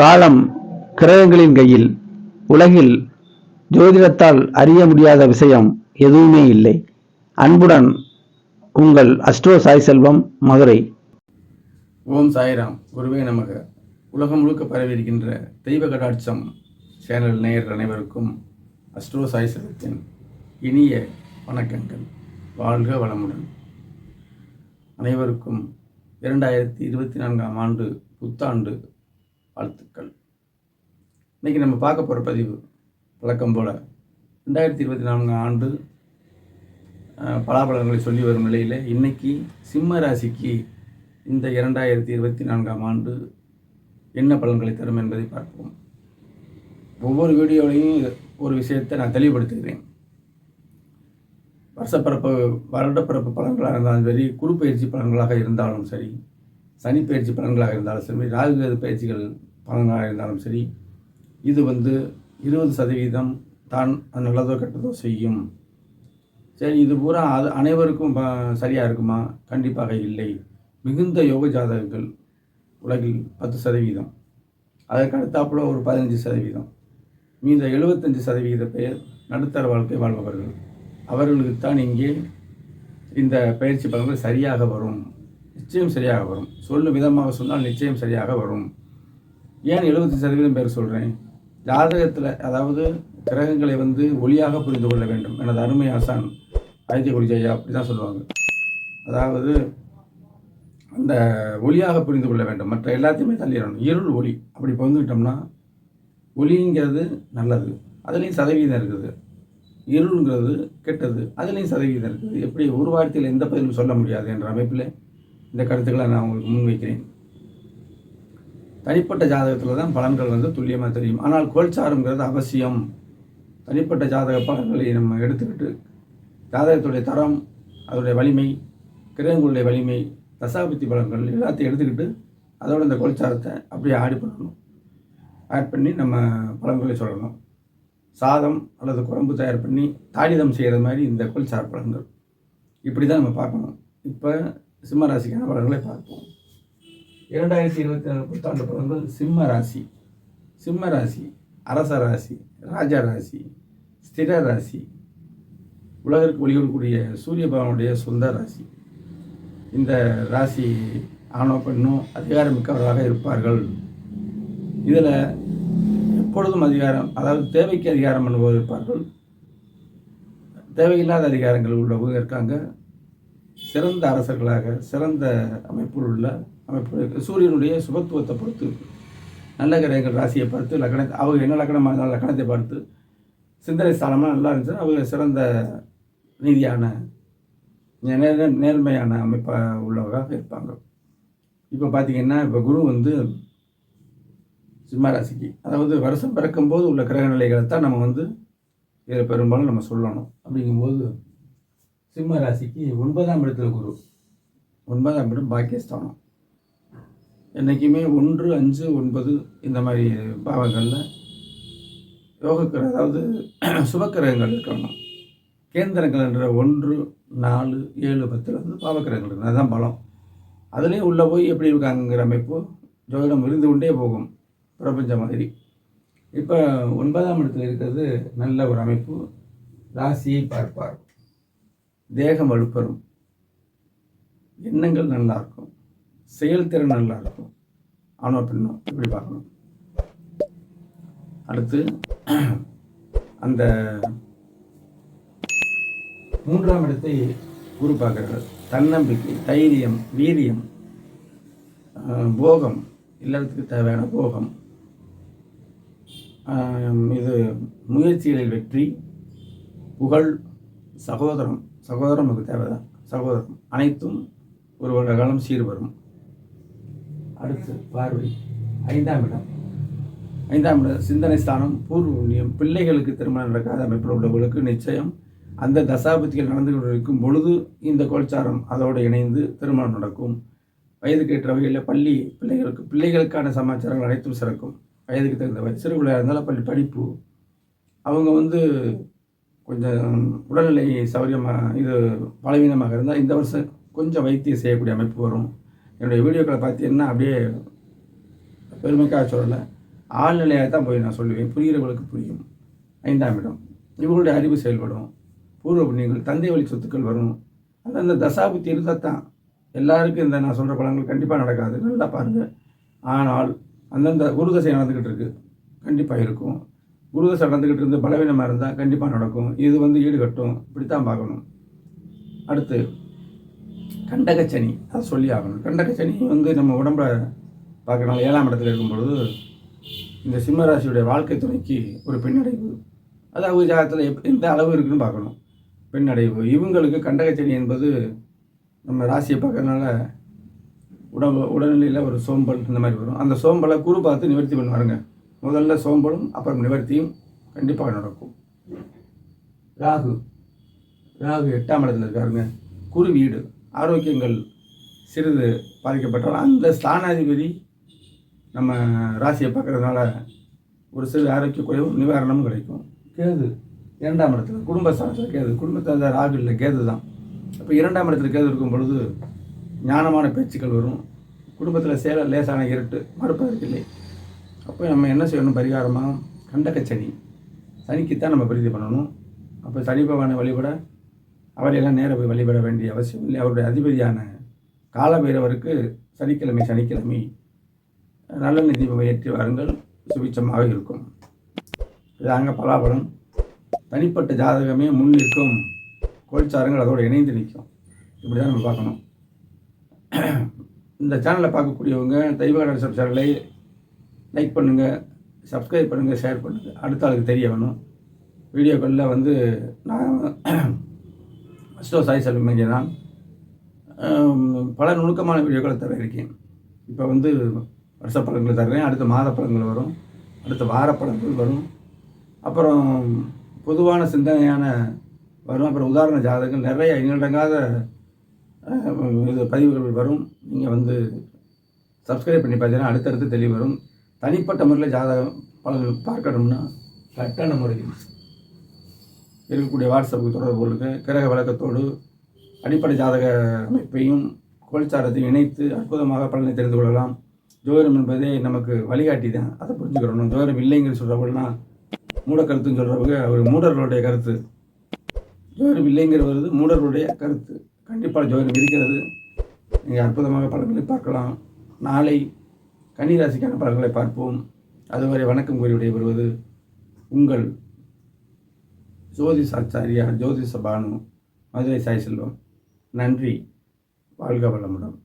காலம் கிரகங்களின் கையில் உலகில் ஜோதிடத்தால் அறிய முடியாத விஷயம் எதுவுமே இல்லை. அன்புடன் உங்கள் அஸ்ட்ரோ சாய் செல்வம் மதுரை. ஓம் சாய்ராம். குருவே நமக. உலகம் முழுக்க பரவி இருக்கின்ற தெய்வ கடாட்சம் சேனல் நேயர் அனைவருக்கும் அஸ்ட்ரோ சாய் செல்வத்தின் இனிய வணக்கங்கள். வாழ்க வளமுடன். அனைவருக்கும் இரண்டாயிரத்தி இருபத்தி நான்காம் ஆண்டு புத்தாண்டு வாழ்த்துக்கள். இன்றைக்கி நம்ம பார்க்க போகிற பதிவு வழக்கம் போல் ரெண்டாயிரத்தி இருபத்தி நான்காம் ஆண்டு பலாபலங்களை சொல்லி வரும் நிலையில் இன்றைக்கி சிம்ம ராசிக்கு இந்த இரண்டாயிரத்தி இருபத்தி நான்காம் ஆண்டு என்ன பலன்களை தரும் என்பதை பார்ப்போம். ஒவ்வொரு வீடியோலையும் ஒரு விஷயத்தை நான் தெளிவுபடுத்துகிறேன். வருஷப்பிறப்பு வருடப்பிறப்பு பலன்களாக இருந்தாலும் சரி குறுப்பயிற்சி பயிற்சி பலன்களாக இருந்தாலும் சரி சனி பயிற்சி பலன்களாக இருந்தாலும் சரி ராகுகேது பயிற்சிகள் பலன்களாக இருந்தாலும் சரி இது வந்து இருபது சதவீதம் தான் நல்லதோ கெட்டதோ செய்யும். சரி இது பூரா அது அனைவருக்கும் ப- இருக்குமா? கண்டிப்பாக இல்லை. மிகுந்த யோக ஜாதகங்கள் உலகில் பத்து சதவீதம். அதற்கு அடுத்தாப்புல ஒரு பதினஞ்சு சதவீதம். மீத எழுபத்தஞ்சு சதவீத பேர் நடுத்தர வாழ்க்கை வாழ்பவர்கள். அவர்களுக்குத்தான் இங்கே இந்த பயிற்சி பலன்கள் சரியாக வரும். நிச்சயம் சரியாக வரும். சொல்லும் விதமாக சொன்னால் நிச்சயம் சரியாக வரும். ஏன் எழுபத்தி சதவீதம் பேர் சொல்கிறேன் ஜாதகத்தில் அதாவது கிரகங்களை வந்து ஒளியாக புரிந்து கொள்ள வேண்டும். எனது அருமை ஆசான் ஆதித்ய குருஜையா அப்படி தான் சொல்லுவாங்க. அதாவது அந்த ஒளியாக புரிந்து கொள்ள வேண்டும். மற்ற எல்லாத்தையுமே தள்ளிடணும் இருள் ஒளி. அப்படி பகிர்ந்துக்கிட்டோம்னா ஒளிங்கிறது நல்லது. அதுலேயும் சதவீதம் இருக்குது. இருளுங்கிறது கெட்டது. அதுலேயும் சதவீதம் இருக்குது. எப்படி ஒரு வார்த்தையில் எந்த பதிலும் சொல்ல முடியாது என்ற அமைப்பில் இந்த கருத்துக்களை நான் உங்களுக்கு முன்வைக்கிறேன். தனிப்பட்ட ஜாதகத்தில் தான் பலன்கள் வந்து துல்லியமாக தெரியும். ஆனால் கோல்சாரங்கிறது அவசியம். தனிப்பட்ட ஜாதக பலன்களை நம்ம எடுத்துக்கிட்டு ஜாதகத்துடைய தரம் அதோடைய வலிமை கிரகங்களுடைய வலிமை தசாபுத்தி பலன்கள் எல்லாத்தையும் எடுத்துக்கிட்டு அதோட இந்த கோல்சாரத்தை அப்படியே ஆடி பண்ணணும். ஆட் பண்ணி நம்ம பழங்களை சொல்லணும். சாதம் அல்லது குழம்பு தயார் பண்ணி தாடிதம் செய்கிற மாதிரி இந்த கோல்சார பழங்கள் இப்படி தான் நம்ம பார்க்கணும். இப்போ சிம்ம ராசிக்கான பலன்களை பார்ப்போம். இரண்டாயிரத்தி இருபத்தி நாலு புத்தாண்டு பலன்கள் சிம்ம ராசி. சிம்ம ராசி அரச ராசி ராஜா ராசி ஸ்திர ராசி. உலகிற்கு ஒளிவரக்கூடிய சூரிய பகவானுடைய சொந்த ராசி. இந்த ராசி ஆணோ பெண்ணோ அதிகாரமிக்கவர்களாக இருப்பார்கள். இதில் எப்பொழுதும் அதிகாரம் அதாவது தேவைக்கு அதிகாரம் பண்ணுவோர் இருப்பார்கள். தேவையில்லாத அதிகாரங்கள் உள்ளவங்க இருக்காங்க. சிறந்த அரசர்களாக சிறந்த அமைப்பில் உள்ள அமைப்பு சூரியனுடைய சுபத்துவத்தை பொறுத்து நல்ல கிரகங்கள் ராசியை பார்த்து லக்கண அவங்க என்ன லக்கணமாக இருந்தாலும் லக்கணத்தை பார்த்து சிந்தனை ஸ்தானமாக நல்லா இருந்துச்சுன்னா அவங்க சிறந்த நீதியான நேர் நேர்மையான அமைப்பாக உள்ளவராக இருப்பாங்க. இப்போ பார்த்தீங்கன்னா இப்போ குரு வந்து சிம்மராசிக்கு அதாவது வருஷம் பிறக்கும்போது உள்ள கிரக நிலைகளை தான் நம்ம வந்து இதில் பெரும்பாலும் நம்ம சொல்லணும். அப்படிங்கும்போது சிம்ம ராசிக்கு ஒன்பதாம் இடத்துல குரு. ஒன்பதாம் இடம் பாக்கியஸ்தானம். என்றைக்குமே ஒன்று அஞ்சு ஒன்பது இந்த மாதிரி பாவங்களில் யோகக்கிர அதாவது சுபக்கிரகங்கள் இருக்கணும். கேந்திரங்கள் என்ற ஒன்று நாலு ஏழு பத்தில் வந்து பாவக்கிரகங்கள் இருக்கு. அதுதான் பலம். அதுலேயும் உள்ளே போய் எப்படி இருக்காங்கிற அமைப்பு ஜோதிடம் இருந்து கொண்டே போகும். பிரபஞ்சம் மாதிரி. இப்போ ஒன்பதாம் இடத்துல இருக்கிறது நல்ல ஒரு அமைப்பு. ராசியை பார்ப்பார். தேகம் வலுப்பெறும் எண்ணங்கள் நல்லா இருக்கும் செயல்திறன் நல்லா இருக்கும் ஆணோ பெண்ணோ இப்படி பார்க்கணும். அடுத்து அந்த மூன்றாம் இடத்தை குரு பார்க்கிறார். தன்னம்பிக்கை தைரியம் வீரியம் போகம். இல்லறத்துக்கு தேவையான போகம். இது முயற்சிகளில் வெற்றி புகழ் சகோதரம். சகோதரம் நமக்கு தேவைதான். சகோதரம் அனைத்தும் ஒரு வருட காலம் சீர் வரும். அடுத்து பார்வை. ஐந்தாம் இடம். ஐந்தாம் இடம் சிந்தனை ஸ்தானம் பூர்வ புண்ணியம். பிள்ளைகளுக்கு திருமணம் நடக்காத அமைப்பில் உள்ளவர்களுக்கு நிச்சயம் அந்த தசாபதிகள் நடந்து கொண்டிருக்கும் பொழுது இந்த கோல்சாரம் அதோடு இணைந்து திருமணம் நடக்கும். வயதுக்கு ஏற்ற வகையில் பள்ளி பிள்ளைகளுக்கு பிள்ளைகளுக்கான சமாச்சாரங்கள் அனைத்தும் சிறக்கும். வயதுக்கு தகுந்த சிறு பிள்ளையாக இருந்தாலும் பள்ளி படிப்பு. அவங்க வந்து கொஞ்சம் உடல்நிலை சௌகரியமாக இது பலவீனமாக இருந்தால் இந்த வருஷம் கொஞ்சம் வைத்தியம் செய்யக்கூடிய அமைப்பு வரும். என்னுடைய வீடியோக்களை பார்த்தீங்கன்னா அப்படியே பெருமைக்காக சொல்லலை. ஆழ்நிலையாக தான் போய் நான் சொல்லுவேன். புரிகிறவர்களுக்கு புரியும். ஐந்தாம் இடம். இவங்களுடைய அறிவு செயல்படும். பூர்வ புண்ணியங்கள் தந்தை வழி சொத்துக்கள் வரும். அந்தந்த தசாபுத்தி இருந்தால் தான் எல்லாருக்கும் இந்த நான் சொல்கிற பலன்கள் கண்டிப்பாக நடக்காது. நல்லா பாருங்கள் ஆனால் அந்தந்த குருதசை நடந்துக்கிட்டு இருக்குது கண்டிப்பாக இருக்கும். குருதசை நடந்துக்கிட்டு இருந்து பலவீனமாக இருந்தால் கண்டிப்பாக நடக்கும். இது வந்து ஈடுகட்டும். இப்படித்தான் பார்க்கணும். அடுத்து கண்டகச்சனி. அதை சொல்லி ஆகணும். கண்டகச்சனி வந்து நம்ம உடம்புல பார்க்கறனால ஏழாம் இடத்துல இருக்கும் பொழுது இந்த சிம்மராசியுடைய வாழ்க்கை துணைக்கு ஒரு பின்னடைவு அது அவங்க ஜாதகத்தில் எப் எந்த அளவு இருக்குன்னு பார்க்கணும். பின்னடைவு இவங்களுக்கு கண்டகச்சனி என்பது நம்ம ராசியை பார்க்கறதுனால உடம்பு உடல்நிலையில் ஒரு சோம்பல் இந்த மாதிரி வரும். அந்த சோம்பலை குரு பார்த்து நிவர்த்தி பண்ணுவாருங்க. முதல்ல சோம்பலும் அப்புறம் நிவர்த்தியும் கண்டிப்பாக நடக்கும். ராகு. ராகு எட்டாம் இடத்துல இருக்காருங்க. குரு வீடு. ஆரோக்கியங்கள் சிறிது பாதிக்கப்பட்டாலும் அந்த ஸ்தானாதிபதி நம்ம ராசியை பார்க்குறதுனால ஒரு சிறு ஆரோக்கிய குறைவும் நிவாரணமும் கிடைக்கும். கேது. இரண்டாம் இடத்துல குடும்ப ஸ்தானத்தில் கேது. குடும்பத்தில் அந்த ராகு இல்லை கேது தான். அப்போ இரண்டாம் இடத்துல கேது இருக்கும் பொழுது ஞானமான பேச்சுக்கள் வரும். குடும்பத்தில் சேல லேசான இருட்டு மறுப்பதற்கு இல்லை. அப்போ நம்ம என்ன செய்யணும்? பரிகாரமாக கண்டகச்சனி சனிக்குத்தான் நம்ம பிரீதி பண்ணணும். அப்போ சனி பகவானை வழிபட அவரையெல்லாம் நேராக போய் வழிபட வேண்டிய அவசியம் இல்லை. அவருடைய அதிபதியான காலபைரவருக்கு சனிக்கிழமை சனிக்கிழமை நல்லெண்ணெய் தீபம் ஏற்றி வாருங்கள். சுபிச்சமாக இருக்கும். இதாங்க பலாபலம். தனிப்பட்ட ஜாதகமே முன் நிற்கும். கோழிச்சாரங்கள் அதோடு இணைந்து நிற்கும். இப்படி தான் நம்ம பார்க்கணும். இந்த சேனலை பார்க்கக்கூடியவங்க தெய்வ சேனலை லைக் பண்ணுங்கள் சப்ஸ்கிரைப் பண்ணுங்கள் ஷேர் பண்ணுங்கள் அடுத்த ஆளுக்கு தெரிய வேணும் வீடியோக்களில் வந்து நான் ஸ்டோ சாய் செல்வம் இங்கே நான் பல நுணுக்கமான வீடியோக்களை தர இருக்கேன். இப்போ வந்து வருஷ தர்றேன். அடுத்த மாத வரும். அடுத்த வார வரும். அப்புறம் பொதுவான சிந்தனையான வரும். அப்புறம் உதாரண ஜாதகங்கள் நிறைய எண்ணிலடங்காத இது பதிவுகள் வரும். நீங்கள் வந்து சப்ஸ்கிரைப் பண்ணி பார்த்தீங்கன்னா அடுத்தடுத்து தெளிவு வரும். தனிப்பட்ட முறையில் ஜாதகம் பலன்கள் பார்க்கணும்னா கட்டண முறையில் இருக்கக்கூடிய வாட்ஸ்அப்புக்கு தொடர்பு கொள்ளுங்க கிரக விளக்கத்தோடு அடிப்படை ஜாதக அமைப்பையும் கோல்சாரத்தையும் இணைத்து அற்புதமாக பலனை தெரிந்து கொள்ளலாம். ஜோதிடம் என்பதே நமக்கு வழிகாட்டி தான். அதை புரிஞ்சுக்கிறோம் ஜோதிடம் இல்லைங்கன்னு சொல்கிறவங்கலாம் மூட கருத்துன்னு சொல்கிறவங்க அவர் மூடர்களுடைய கருத்து. ஜோதிடம் வருது மூடர்களுடைய கருத்து. கண்டிப்பாக ஜோதிடம் இருக்கிறது. நீங்கள் அற்புதமாக பலன்களை பார்க்கலாம். நாளை கன்னிராசிக்கான பலன்களை பார்ப்போம். அதுவரை வணக்கம் கூறி விடைபெறுவது உங்கள் ஜோதிஷாச்சாரியா ஜோதிஷ பானு மதுரை சாய் செல்வம். நன்றி. வாழ்க வளமுடன்.